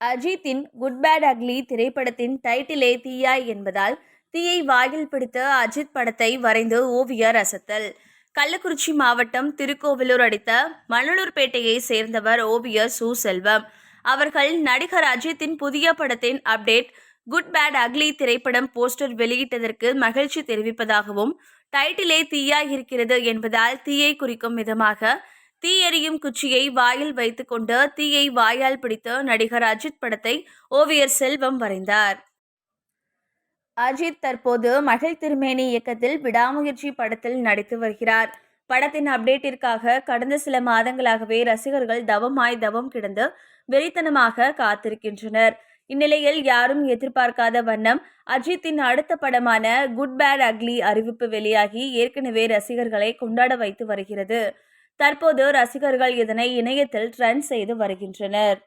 அஜித்தின் good bad ugly திரைப்படத்தின் டைட்டிலே தீயா என்பதால் தீயை வாயில் பிடித்த அஜித் படத்தை வரைந்து ஓவியர் அசத்தல். கள்ளக்குறிச்சி மாவட்டம் திருக்கோவிலூர் அடித்த மணலூர்பேட்டையை சேர்ந்தவர் ஓவியர் சு. செல்வம். அவர்கள் நடிகர் அஜித்தின் புதிய படத்தின் அப்டேட் குட் பேட் அக்லி திரைப்படம் போஸ்டர் வெளியிட்டதற்கு மகிழ்ச்சி தெரிவிப்பதாகவும் டைட்டிலே தீயா இருக்கிறது என்பதால் தீயை குறிக்கும் விதமாக தீ எரியும் குச்சியை வாயில் வைத்துக்கொண்டு தீயை வாயால் பிடித்து நடிகர் அஜித் படத்தை ஓவியர் செல்வம் வரைந்தார். அஜித் தற்போது மகள் திருமேனி இயக்கத்தில் விடாமுயற்சி படத்தில் நடித்து வருகிறார். படத்தின் அப்டேட்டிற்காக கடந்த சில மாதங்களாகவே ரசிகர்கள் தவமாய் தவம் கிடந்து வெறித்தனமாக காத்திருக்கின்றனர். இந்நிலையில் யாரும் எதிர்பார்க்காத வண்ணம் அஜித்தின் அடுத்த படமான குட் பேட் அக்லி அறிவிப்பு வெளியாகி ஏற்கனவே ரசிகர்களை கொண்டாட வைத்து வருகிறது. தற்போது ரசிகர்கள் இதனை இணையத்தில் ட்ரெண்ட் செய்து வருகின்றனர்.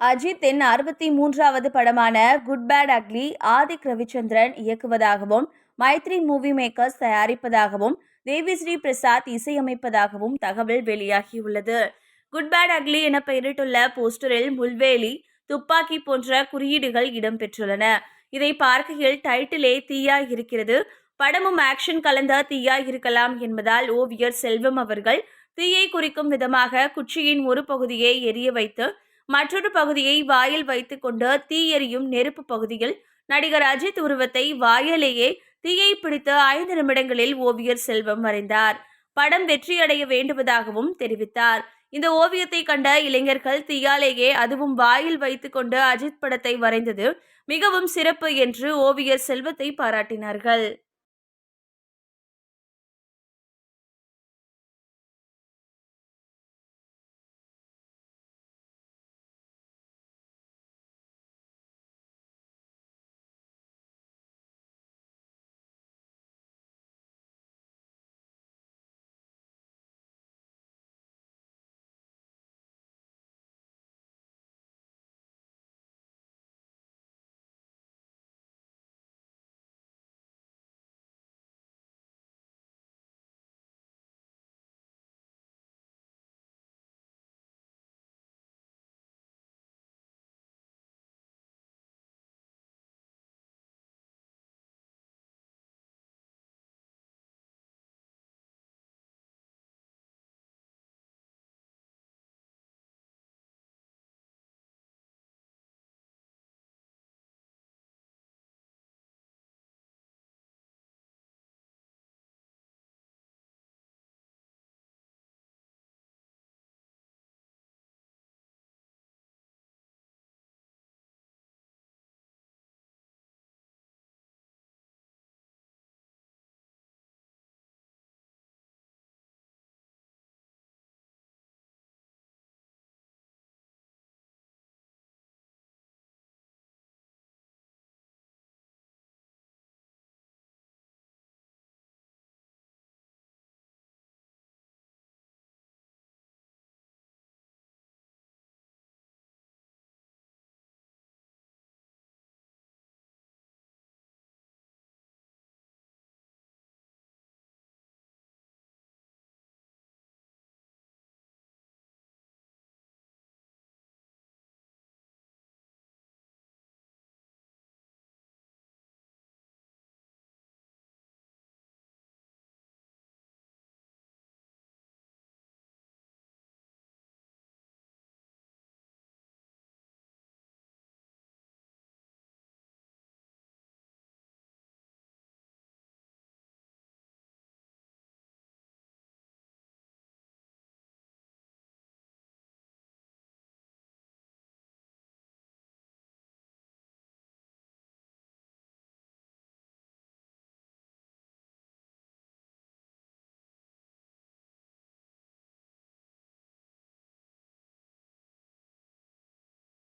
அஜித்தின் அறுபத்தி மூன்றாவது படமான Good Bad Ugly Adhik Ravichandran இயக்குவதாகவும் Mythri movie makers தயாரிப்பதாகவும் தேவிஸ்ரீ பிரசாத் இசையமைப்பதாகவும் தகவல் வெளியாகியுள்ளது. குட் பேட் அக்லி என பெயரிட்டுள்ள போஸ்டரில் முள்வேலி துப்பாக்கி போன்ற குறியீடுகள் இடம்பெற்றுள்ளன. இதை பார்க்கையில் டைட்டிலே தீயா இருக்கிறது. படமும் ஆக்ஷன் கலந்த தீயா இருக்கலாம் என்பதால் ஓவியர் செல்வம் அவர்கள் தீயை குறிக்கும் விதமாக குச்சியின் ஒரு பகுதியை எரிய வைத்து மற்றொரு பகுதியை வாயில் வைத்துக்கொண்டு தீ எரியும் நெருப்பு பகுதியில் நடிகர் அஜித் உருவத்தை வாயிலேயே தீயை பிடித்து ஐந்து நிமிடங்களில் ஓவியர் செல்வம் வரைந்தார். படம் வெற்றியடைய வேண்டுவதாகவும் தெரிவித்தார். இந்த ஓவியத்தை கண்ட இளைஞர்கள் தீயாலேயே அதுவும் வாயில் வைத்துக்கொண்டு அஜித் படத்தை வரைந்தது மிகவும் சிறப்பு என்று ஓவியர் செல்வத்தை பாராட்டினார்கள்.